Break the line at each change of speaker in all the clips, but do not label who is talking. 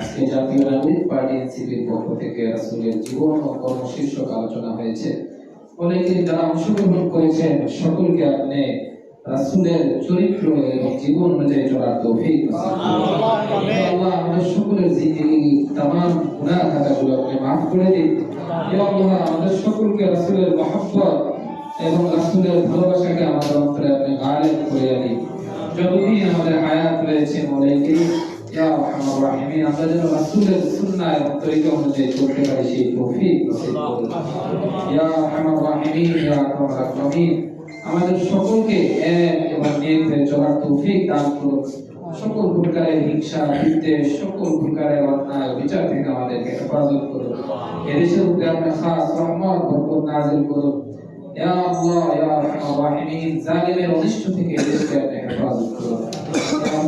আজকে জাতীয় নাগরিক পার্টি এনসিপির পক্ষ থেকে রাসূলের জীবন ও কর্ম শীর্ষক আলোচনা হয়েছে। অনেকে যারা অংশগ্রহণ করেছেন। সকলকে আপনি রাসূলের চরিত্র এবং জীবন অনুযায়ী চলার তৌফিক নসিব করুন। আল্লাহ আমাদের সকলের জিন্দেগি তামাম গুনাহ খাতাগুলো আপনি মাফ করে দিন। আল্লাহ আমাদের সকলকে রাসূলের মহব্বত এবং রাসূলের ভালোবাসাকে আমাদের অন্তরে আপনি করে দিন যতদিন আমাদের হায়াত রয়েছে মলাইকে আরহামার রাহিমিন, আমরা যেন রাসূলের সুন্নাহ এবং অনুযায়ী চলতে পারি সেই তৌফিক নসিব করুন। আরহামার রাহিমিন আকরামাল আকরামিন আমাদের সকলকে সকল প্রকারের হিংসা সকল প্রকারের অন্যায়, বিচার থেকে আমাদেরকে হেফাজত করুন। এদেশের উপরে আপনি খাস রহমত, বরকত নাজিল করুন। হেফাজত করুন।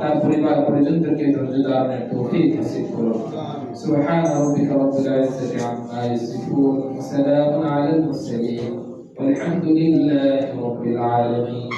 তার পরিবার পরিজনদেরকে ধৈর্য ধারণের তৌফিক নসিব করুন سبحان ربك رب العزة عما يصفون وسلام على المرسلين والحمد لله رب العالمين